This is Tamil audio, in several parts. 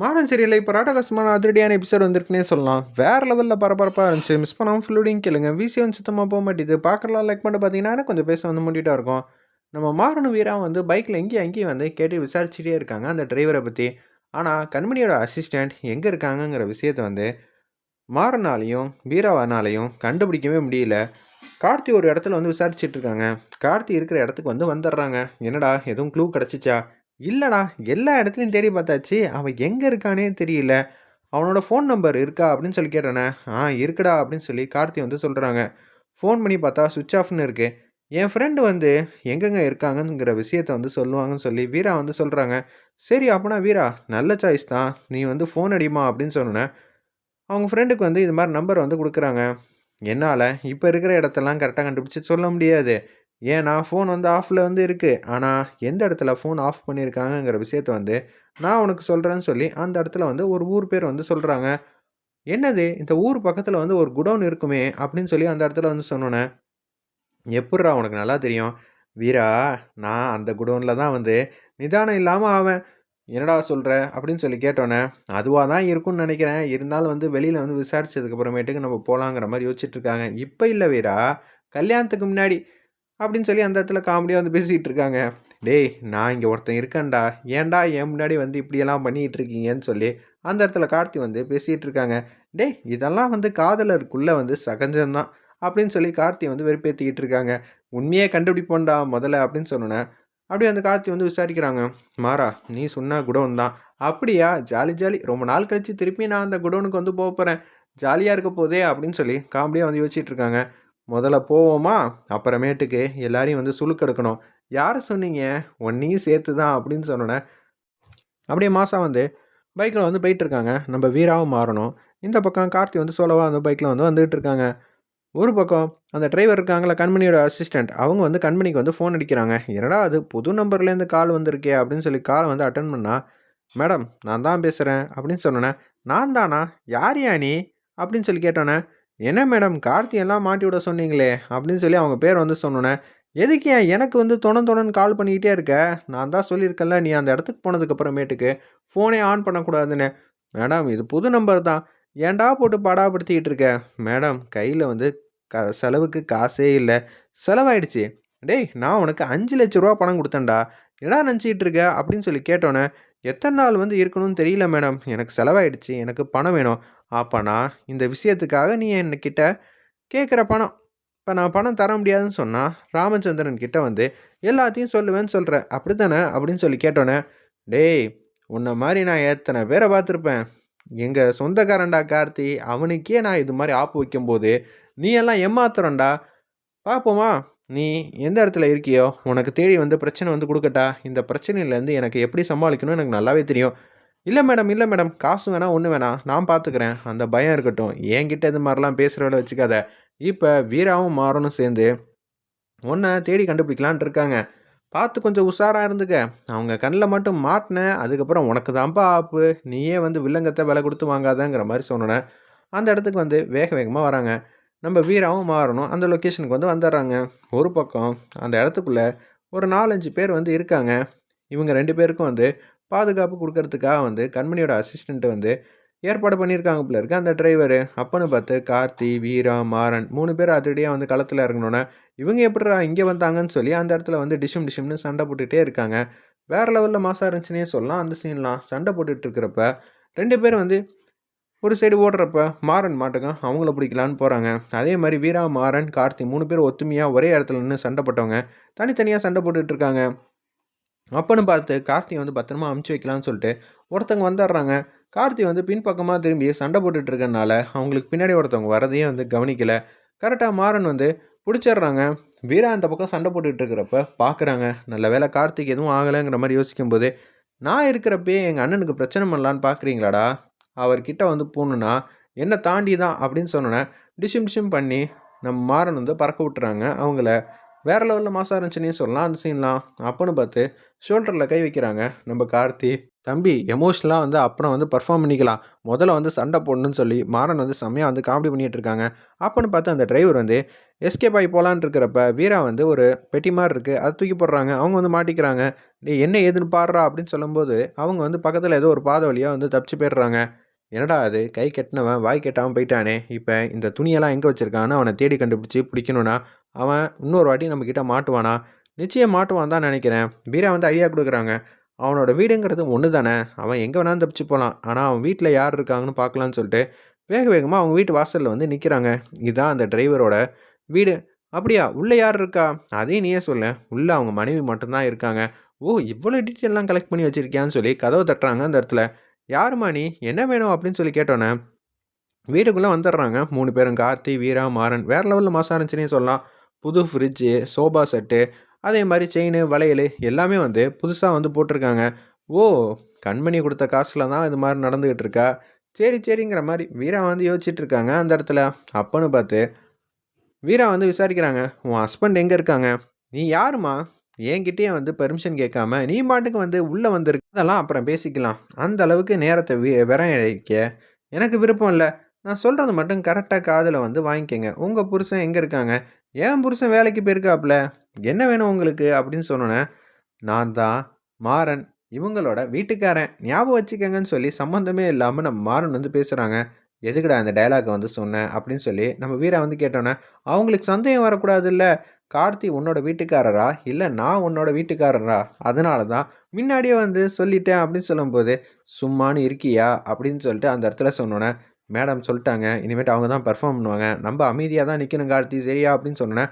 மாறன் சீரியலில் இப்போ ராட்டகாசமான அதிரடியான எபிசோட் வந்திருக்குன்னே சொல்லலாம். வேறு லெவலில் பரபரப்பாக இருந்துச்சு. மிஸ் பண்ணாமல் ஃபுல்லோடையும் கேளுங்க. விசி வந்து சுத்தமாக போக மாட்டேது பார்க்கலாம் லைக் பண்ணிட்டு பார்த்தீங்கன்னா கொஞ்சம் பேச வந்து மூடிட்டா இருக்கும். நம்ம மாறனும் வீரா வந்து பைக்கில் எங்கேயும் அங்கேயும் வந்து கேட்டு விசாரிச்சுட்டே இருக்காங்க அந்த டிரைவரை பற்றி ஆனால் கண்மணியோட அசிஸ்டண்ட் எங்கே இருக்காங்கங்கிற விஷயத்தை வந்து மாறனாலையும் வீராவனாலையும் கண்டுபிடிக்கவே முடியல. கார்த்தி ஒரு இடத்துல வந்து விசாரிச்சுட்டு இருக்காங்க. கார்த்தி இருக்கிற இடத்துக்கு வந்து வந்துடுறாங்க. என்னடா எதுவும் க்ளூ கிடச்சிச்சா? இல்லைடா எல்லா இடத்துலையும் தேடி பார்த்தாச்சு. அவன் எங்கே இருக்கானே தெரியல. அவனோட ஃபோன் நம்பர் இருக்கா அப்படின்னு சொல்லி கேட்டானே. ஆ இருக்குடா அப்படின்னு சொல்லி கார்த்தி வந்து சொல்கிறாங்க ஃபோன் பண்ணி பார்த்தா சுவிட்ச் ஆஃப்னு இருக்குது என் ஃப்ரெண்டு வந்து எங்கெங்கே இருக்காங்கங்கிற விஷயத்த வந்து சொல்லுவாங்கன்னு சொல்லி வீரா வந்து சொல்கிறாங்க சரி அப்போனா வீரா நல்ல சாய்ஸ் தான். நீ வந்து ஃபோன் அடிமா அப்படின்னு சொன்னேன் அவங்க ஃப்ரெண்டுக்கு வந்து இது மாதிரி நம்பர் வந்து கொடுக்குறாங்க. என்னால் இப்போ இருக்கிற இடத்தெல்லாம் கரெக்டாக கண்டுபிடிச்சி சொல்ல முடியாது. ஏன்னா ஃபோன் வந்து ஆஃபில் வந்து இருக்குது ஆனால் எந்த இடத்துல ஃபோன் ஆஃப் பண்ணியிருக்காங்கங்கிற விஷயத்த வந்து நான் உனக்கு சொல்கிறேன்னு சொல்லி அந்த இடத்துல வந்து ஒரு ஊர் பேர் வந்து சொல்கிறாங்க என்னது? இந்த ஊர் பக்கத்தில் வந்து ஒரு குடோன் இருக்குமே அப்படின்னு சொல்லி அந்த இடத்துல வந்து சொன்னோன்னே எப்பட்றா உனக்கு நல்லா தெரியும்? வீரா நான் அந்த குடோனில் தான் வந்து நிதானம் இல்லாமல் ஆவேன். என்னடா சொல்கிற அப்படின்னு சொல்லி கேட்டோன்னே அதுவாக தான் இருக்கும்னு நினைக்கிறேன். இருந்தாலும் வந்து வெளியில் வந்து விசாரிச்சதுக்கப்புறமேட்டுக்கு நம்ம போகலாங்கிற மாதிரி யோசிச்சுட்ருக்காங்க இப்போ இல்லை வீரா கல்யாணத்துக்கு முன்னாடி அப்படின்னு சொல்லி அந்த இடத்துல காமெடியாக வந்து பேசிகிட்டு இருக்காங்க. டேய் நான் இங்கே ஒருத்தன் இருக்கேன்டா. ஏன்டா என் முன்னாடி வந்து இப்படியெல்லாம் பண்ணிகிட்டு இருக்கீங்கன்னு சொல்லி அந்த இடத்துல கார்த்தி வந்து பேசிகிட்டு இருக்காங்க. டேய் இதெல்லாம் வந்து காதலருக்குள்ளே வந்து சகஜம்தான் அப்படின்னு சொல்லி கார்த்தி வந்து வெறுப்பேற்றிக்கிட்டு இருக்காங்க. உண்மையே கண்டுபிடிப்போண்டா முதல்ல அப்படின்னு சொன்னேன் அப்படியே அந்த கார்த்தி வந்து விசாரிக்கிறாங்க. மாறா நீ சொன்னால் குடோன் தான் அப்படியா? Jolly jolly. ரொம்ப நாள் கழித்து திருப்பி நான் அந்த குடோனுக்கு வந்து போக போகிறேன் ஜாலியாக இருக்க போதே அப்படின்னு சொல்லி காமெடியாக வந்து யோசிச்சுட்டு இருக்காங்க. முதல்ல போவோமா? அப்புறமேட்டுக்கு எல்லாரையும் வந்து சுழுக்கெடுக்கணும் யாரை சொன்னீங்க? ஒன்றையும் சேர்த்து தான் அப்படின்னு சொன்னோன்னே அப்படியே மாதம் வந்து பைக்கில் வந்து போயிட்டுருக்காங்க. நம்ம வீராவும் மாறணும். இந்த பக்கம் கார்த்தி வந்து சோலவாக வந்து பைக்கில் வந்து வந்துகிட்டு இருக்காங்க ஒரு பக்கம் அந்த டிரைவர் இருக்காங்களா கண்மணியோட அசிஸ்டண்ட் அவங்க வந்து கண்மணிக்கு வந்து ஃபோன் அடிக்கிறாங்க. என்னடா அது புது நம்பர்லேருந்து கால் வந்திருக்கே அப்படின்னு சொல்லி காலை வந்து அட்டன் பண்ணால் மேடம் நான் தான் பேசுகிறேன் அப்படின்னு சொன்னேன் நான் தானா? யார் யா நீ? அப்படின்னு சொல்லி கேட்டோன்னே என்ன மேடம் கார்த்தி எல்லாம் மாட்டி விட சொன்னீங்களே? அப்படின்னு சொல்லி அவங்க பேர் வந்து சொன்னோன்னே எதுக்கு ஏன் எனக்கு வந்து தொண தொணன்னு கால் பண்ணிக்கிட்டே இருக்க? நான் தான் சொல்லியிருக்கேன்ல நீ அந்த இடத்துக்கு போனதுக்கப்புறமேட்டுக்கு ஃபோனே ஆன் பண்ணக்கூடாதுன்னு. மேடம் இது புது நம்பர் தான். ஏன்டா போட்டு படாப்படுத்திக்கிட்டு இருக்க? மேடம் கையில் வந்து க செலவுக்கு காசே இல்லை. செலவாயிடுச்சு. டேய் நான் உனக்கு அஞ்சு லட்ச ரூபா பணம் கொடுத்தேன்டா. என்னடா நினச்சிக்கிட்டு இருக்க? அப்படின்னு சொல்லி கேட்டோன்னே எத்தனை நாள் வந்து இருக்கணும்னு தெரியல மேடம். எனக்கு செலவாயிடுச்சு. எனக்கு பணம் வேணும். அப்போனா இந்த விஷயத்துக்காக நீ என்கிட்ட கேட்குற பணம். இப்போ நான் பணம் தர முடியாதுன்னு சொன்னால் ராமச்சந்திரன் கிட்ட வந்து எல்லாத்தையும் சொல்லுவேன்னு சொல்கிற அப்படி தானே அப்படின்னு சொல்லி கேட்டோன்னே டேய் உன்னை மாதிரி நான் எத்தனை பேரை பார்த்துருப்பேன்? எங்கள் சொந்தக்காரன்டா கார்த்தி அவனுக்கே நான் இது மாதிரி ஆப்பு வைக்கும்போது நீ எல்லாம் ஏமாத்துறண்டா பார்ப்போமா நீ எந்த இடத்துல இருக்கியோ உனக்கு தேடி வந்து பிரச்சனை வந்து கொடுக்கட்டா. இந்த பிரச்சனையிலேருந்து எனக்கு எப்படி சமாளிக்கணும்னு எனக்கு நல்லாவே தெரியும். இல்லை மேடம் இல்லை மேடம் காசு வேணாம் ஒன்று வேணாம். நான் பார்த்துக்கிறேன் அந்த பயம் இருக்கட்டும். என்கிட்ட இது மாதிரிலாம் பேசுகிறவள வச்சுக்காத. இப்போ வீராவும் மாறனும் சேர்ந்து ஒன்றை தேடி கண்டுபிடிக்கலான்ட்டு இருக்காங்க. பார்த்து கொஞ்சம் உஷாராக இருந்துக்க. அவங்க கண்ணில் மட்டும் மாட்டினேன் அதுக்கப்புறம் உனக்கு தான்ப்பா ஆப்பு. நீயே வந்து வில்லங்கத்தை விலை கொடுத்து வாங்காதங்கிற மாதிரி சொன்னேன் அந்த இடத்துக்கு வந்து வேக வேகமாக வராங்க. நம்ம வீராவும் மாறணும். அந்த லொக்கேஷனுக்கு வந்து வந்துடுறாங்க. ஒரு பக்கம் அந்த இடத்துக்குள்ளே ஒரு நாலஞ்சு பேர் வந்து இருக்காங்க. இவங்க ரெண்டு பேருக்கும் வந்து பாதுகாப்பு கொடுக்கறதுக்காக வந்து கண்மணியோட அசிஸ்டண்ட்டு வந்து ஏற்பாடு பண்ணியிருக்காங்க போல இருக்கு. அந்த டிரைவர் அப்பன்னு பார்த்து கார்த்தி வீரா மாறன் மூணு பேர் அதிரடியாக வந்து களத்தில் இறங்கணுன்னே இவங்க எப்படிடா இங்கே வந்தாங்கன்னு சொல்லி அந்த இடத்துல வந்து டிஷும் டிஷும்னு சண்டை போட்டுகிட்டே இருக்காங்க. வேறு லெவலில் மாசாக இருந்துச்சுன்னே சொல்லலாம். அந்த சீன்லாம் சண்டை போட்டுட்டு இருக்கிறப்ப ரெண்டு பேரும் வந்து ஒரு சைடு ஓடுறப்ப மாறன் மாட்டுக்கும் அவங்கள பிடிக்கலான்னு போகிறாங்க அதே மாதிரி வீரா மாறன் கார்த்தி மூணு பேர் ஒத்துமையாக ஒரே இடத்துல நின்று சண்டை போட்டவங்க தனித்தனியாக சண்டை போட்டுட்ருக்காங்க அப்பன்னு பார்த்து கார்த்தியை வந்து பத்திரமா அமுச்சு வைக்கலான்னு சொல்லிட்டு ஒருத்தவங்க வந்துடுறாங்க. கார்த்தி வந்து பின்பக்கமாக திரும்பி சண்டை போட்டுட்டு இருக்கனால அவங்களுக்கு பின்னாடி ஒருத்தவங்க வரதையும் வந்து கவனிக்கல. கரெக்டாக மாறன் வந்து பிடிச்சிடுறாங்க. வீரா அந்த பக்கம் சண்டை போட்டுட்டு இருக்கிறப்ப பார்க்குறாங்க நல்ல வேலை கார்த்திக் எதுவும் ஆகலைங்கிற மாதிரி யோசிக்கும்போது நான் இருக்கிறப்பே எங்கள் அண்ணனுக்கு பிரச்சனை பண்ணலான்னு பார்க்குறீங்களாடா அவர்கிட்ட வந்து போகணுன்னா என்ன தாண்டி தான் அப்படின்னு சொன்னோன்னே டிஷிம் டிஷிம் பண்ணி நம்ம மாறன் வந்து பறக்க விட்டுறாங்க. அவங்கள வேறு லெவலில் மாசாக இருந்துச்சுன்னே சொல்லலாம். அந்த சீன்லாம் அப்போன்னு பார்த்து ஷோல்டரில் கை வைக்கிறாங்க. நம்ம கார்த்தி தம்பி எமோஷனலாக வந்து அப்புறம் வந்து பர்ஃபார்ம் பண்ணிக்கலாம். முதல்ல வந்து சண்டை போடணும்னு சொல்லி மாறன் வந்து செம்மையாக வந்து காமெடி பண்ணிகிட்டு இருக்காங்க. அப்போன்னு பார்த்து அந்த டிரைவர் வந்து எஸ்கேப் ஆகி போகலான்னு இருக்கிறப்ப வீரா வந்து ஒரு பெட்டி மாதிரி இருக்குது அதை தூக்கி போடுறாங்க. அவங்க வந்து மாட்டிக்கிறாங்க. நீ என்ன ஏதுன்னு பாடுறா? அப்படின்னு சொல்லும்போது அவங்க வந்து பக்கத்தில் ஏதோ ஒரு பாதை வழியாக வந்து தப்பிச்சு போயிடுறாங்க. என்னடா அது கை கெட்டினவன் வாய் கெட்டாமல் போயிட்டானே. இப்போ இந்த துணியெல்லாம் எங்கே வச்சுருக்கான்னு அவனை தேடி கண்டுபிடிச்சி பிடிக்கணும்னா அவன் இன்னொரு வாட்டி நம்மக்கிட்ட மாட்டுவானா? நிச்சயம் மாட்டுவான் தான் நினைக்கிறேன். பீரா வந்து ஐடியா கொடுக்குறாங்க. அவனோட வீடுங்கிறது ஒன்று தானே அவன் எங்கே வேணாலும் தப்பிச்சு போகலாம் ஆனால் அவன் வீட்டில் யார் இருக்காங்கன்னு பார்க்கலான்னு சொல்லிட்டு வேக வேகமாக அவங்க வீட்டு வாசலில் வந்து நிற்கிறாங்க இதுதான் அந்த டிரைவரோட வீடு. அப்படியா? உள்ளே யார் இருக்கா? அதையும் நீயே சொல்ல. உள்ளே அவங்க மனைவி மட்டும்தான் இருக்காங்க. ஓ இவ்வளோ டீட்டெயிலெலாம் கலெக்ட் பண்ணி வச்சுருக்கியான்னு சொல்லி கதவை தட்டுறாங்க அந்த இடத்துல. யாருமா நீ? என்ன வேணும்? அப்படின்னு சொல்லி கேட்டோன்னே வீட்டுக்குள்ளே வந்துடுறாங்க. மூணு பேரும் கார்த்தி வீரா மாறன். வேறு லெவலில் மாசம் இருந்துச்சுன்னே சொல்லலாம். புது ஃப்ரிட்ஜு சோபா செட்டு அதே மாதிரி செயின் வளையல் எல்லாமே வந்து புதுசாக வந்து போட்டிருக்காங்க. ஓ கண்மணி கொடுத்த காசில் தான் இது மாதிரி நடந்துக்கிட்டு இருக்கா? சரி சரிங்கிற மாதிரி. வீரா வந்து யோசிச்சுட்டு இருக்காங்க அந்த இடத்துல. அப்பன்னு பார்த்து வீரா வந்து விசாரிக்கிறாங்க. உன் ஹஸ்பண்ட் எங்கே இருக்காங்க? நீ யாருமா என்கிட்டயே வந்து பெர்மிஷன் கேட்காம நீ பாட்டுக்கு வந்து உள்ளே வந்திருக்கு அதெல்லாம் அப்புறம் பேசிக்கலாம். அந்த அளவுக்கு நேரத்தை வி விரம் இழைக்க எனக்கு விருப்பம் இல்லை. நான் சொல்கிறது மட்டும் கரெக்டாக காதில் வந்து வாங்கிக்கோங்க. உங்கள் புருஷன் எங்கே இருக்காங்க? ஏன் புருஷன் வேலைக்கு போயிருக்காப்புல என்ன வேணும் உங்களுக்கு? அப்படின்னு சொன்னோன்னே நான் தான் மாறன். இவங்களோட வீட்டுக்காரன். ஞாபகம் வச்சுக்கங்கன்னு சொல்லி சம்மந்தமே இல்லாமல் நம்ம மாறன் வந்து பேசுகிறாங்க எதுக்குடா அந்த டைலாக் வந்து சொன்னேன் அப்படின்னு சொல்லி நம்ம வீரா வந்து கேட்டோன்னே அவங்களுக்கு சந்தேகம் வரக்கூடாது இல்லை கார்த்தி உன்னோட வீட்டுக்காரரா? இல்லை நான் உன்னோட வீட்டுக்காரரா? அதனால தான் முன்னாடியே வந்து சொல்லிட்டேன் அப்படின்னு சொல்லும்போது சும்மானு இருக்கியா? அப்படின்னு சொல்லிட்டு அந்த இடத்துல சொன்னோன்னே மேடம் சொல்லிட்டாங்க. இனிமேட்டு அவங்க தான் பெர்ஃபார்ம் பண்ணுவாங்க. நம்ம அமைதியாக தான் நிற்கணும் கார்த்தி. சரியா? அப்படின்னு சொன்னோன்னே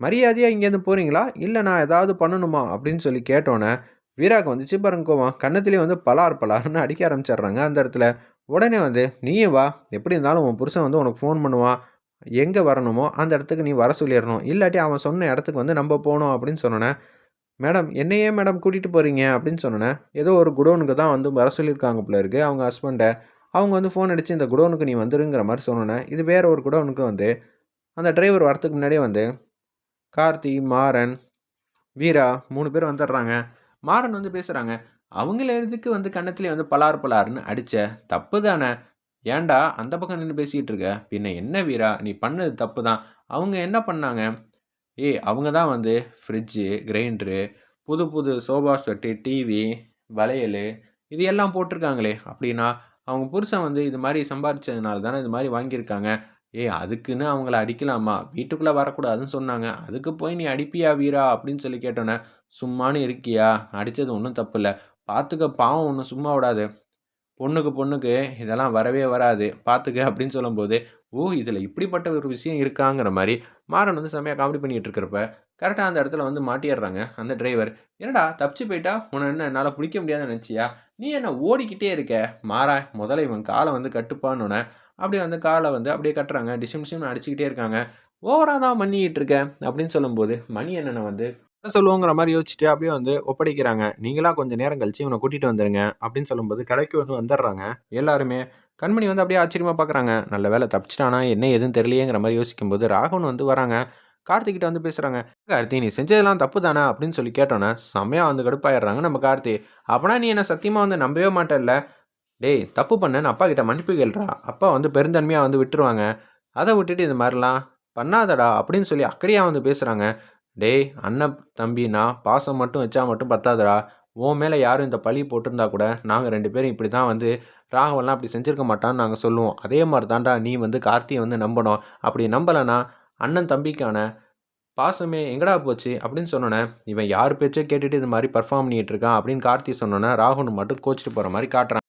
மரியாதையாக இங்கேருந்து போகிறீங்களா இல்லை நான் ஏதாவது பண்ணணுமா? அப்படின்னு சொல்லி கேட்டோன்னே வீராக்கு வந்துச்சு பாருங்க கோவம் கன்னத்துலேயே வந்து பலார் பலார்னு அடிக்க ஆரம்பிச்சிடுறாங்க அந்த இடத்துல. உடனே வந்து நீயே வா. எப்படி இருந்தாலும் உன் புருஷன் வந்து உனக்கு ஃபோன் பண்ணுவான். எங்கே வரணுமோ அந்த இடத்துக்கு நீ வர சொல்லிடணும். இல்லாட்டி அவன் சொன்ன இடத்துக்கு வந்து நம்ம போகணும் அப்படின்னு சொன்னேன் மேடம் என்னையே மேடம் கூட்டிகிட்டு போகிறீங்க அப்படின்னு சொன்னோன்னே ஏதோ ஒரு குடோனுக்கு தான் வந்து வர சொல்லியிருக்காங்க போல இருக்குது அவங்க ஹஸ்பண்டை அவங்க வந்து ஃபோன் அடித்து இந்த குடோனுக்கு நீ வந்துருங்கிற மாதிரி சொன்னோன்னே இது வேறு ஒரு குடோனுக்கு வந்து அந்த டிரைவர் வரத்துக்கு முன்னாடியே வந்து கார்த்தி மாறன் வீரா மூணு பேர் வந்துடுறாங்க. மாறன் வந்து பேசுகிறாங்க அவங்கள எதுக்கு வந்து கன்னத்துலேயே வந்து பலார் பலாருன்னு அடித்த தப்பு தானே. ஏன்டா அந்த பக்கம் நின்று பேசிக்கிட்டு இருக்க? பின்ன என்ன வீரா? நீ பண்ணது தப்பு தான் அவங்க என்ன பண்ணாங்க? ஏய் அவங்க தான் வந்து ஃப்ரிட்ஜு கிரைண்டரு புது புது சோபா செட்டு டிவி வளையல் இது எல்லாம் போட்டிருக்காங்களே. அப்படின்னா அவங்க புருஷன் வந்து இது மாதிரி சம்பாரிச்சதுனால தானே இது மாதிரி வாங்கியிருக்காங்க. ஏய் அதுக்குன்னு அவங்கள அடிக்கலாமா? வீட்டுக்குள்ளே வரக்கூடாதுன்னு சொன்னாங்க. அதுக்கு போய் நீ அடிப்பியா வீரா? அப்படின்னு சொல்லி கேட்டோன்னே சும்மானு இருக்கியா? அடித்தது ஒன்றும் தப்பு இல்லை. பார்த்துக்க பாவம் ஒன்றும் சும்மா விடாது. பொண்ணுக்கு பொண்ணுக்கு இதெல்லாம் வரவே வராது. பார்த்துக்க அப்படின்னு சொல்லும்போது ஓ இதில் இப்படிப்பட்ட ஒரு விஷயம் இருக்காங்கிற மாதிரி மாறன் வந்து செம்மையாக காமெடி பண்ணிகிட்டு இருக்கிறப்ப கரெக்டாக அந்த இடத்துல வந்து மாட்டிடுறாங்க அந்த டிரைவர் என்னடா தப்பிச்சு போயிட்டா? உன்னை என்ன என்னால் பிடிக்க முடியாத நினச்சியா? நீ என்ன ஓடிக்கிட்டே இருக்க? மாறா முதல்ல இவன் காலை வந்து கட்டுப்பான்னு அப்படியே வந்து காலை வந்து அப்படியே கட்டுறாங்க. டிஷம் டிஷம் அடிச்சுக்கிட்டே இருக்காங்க. ஓவராக தான் பண்ணிக்கிட்டு இருக்க? அப்படின்னு சொல்லும்போது மணி என்னென்ன வந்து என்ன சொல்லுவோங்கிற மாதிரி யோசிச்சுட்டு அப்படியே வந்து ஒப்படைக்கிறாங்க. நீங்களா கொஞ்சம் நேரம் கழிச்சு இவனை கூட்டிகிட்டு வந்துடுங்க அப்படின்னு சொல்லும்போது கடைக்கு வந்து வந்துடுறாங்க. எல்லாருமே கண்மணி வந்து அப்படியே ஆச்சரியமாக பார்க்குறாங்க நல்ல வேலை தப்பிச்சிட்டானா? என்ன எதுவும் தெரியலையேங்கிற மாதிரி யோசிக்கும்போது ராகவன் வந்து வராங்க. கார்த்திகிட்ட வந்து பேசுகிறாங்க கார்த்தி நீ செஞ்சதெல்லாம் தப்பு தானே அப்படின்னு சொல்லி கேட்டோன்னே செம்மையாக வந்து கடுப்பாயிடுறாங்க நம்ம கார்த்தி. அப்போனா நீ என்ன சத்தியமாக வந்து நம்பவே மாட்டேல்ல? டேய் தப்பு பண்ணேன்னு அப்பா கிட்ட மன்னிப்பு கேள்றா அப்பா வந்து பெருந்தன்மையாக வந்து விட்டுருவாங்க. அதை விட்டுட்டு இது மாதிரிலாம் பண்ணாதடா அப்படின்னு சொல்லி அக்கறையாக வந்து பேசுகிறாங்க டேய் அண்ணன் தம்பினா பாசம் மட்டும் வச்சா மட்டும் பத்தாதடா. உன் மேலே யாரும் இந்த பழி போட்டிருந்தா கூட நாங்கள் ரெண்டு பேரும் இப்படி தான் வந்து ராகவெல்லாம் அப்படி செஞ்சுருக்க மாட்டான்னு நாங்கள் சொல்லுவோம். அதே மாதிரி தான்டா நீ வந்து கார்த்தியை வந்து நம்பணும். அப்படி நம்பலைன்னா அண்ணன் தம்பிக்கான பாசமே எங்கடா போச்சு அப்படின்னு சொன்னோன்னே இவன் யார் பேச்சோ கேட்டுட்டு இது மாதிரி பர்ஃபார்ம் பண்ணிகிட்டு இருக்கான் அப்படின்னு கார்த்தி சொன்னோன்னே ராகுன்னு மட்டும் கோச்சிட்டு போகிற மாதிரி காட்டுறான்.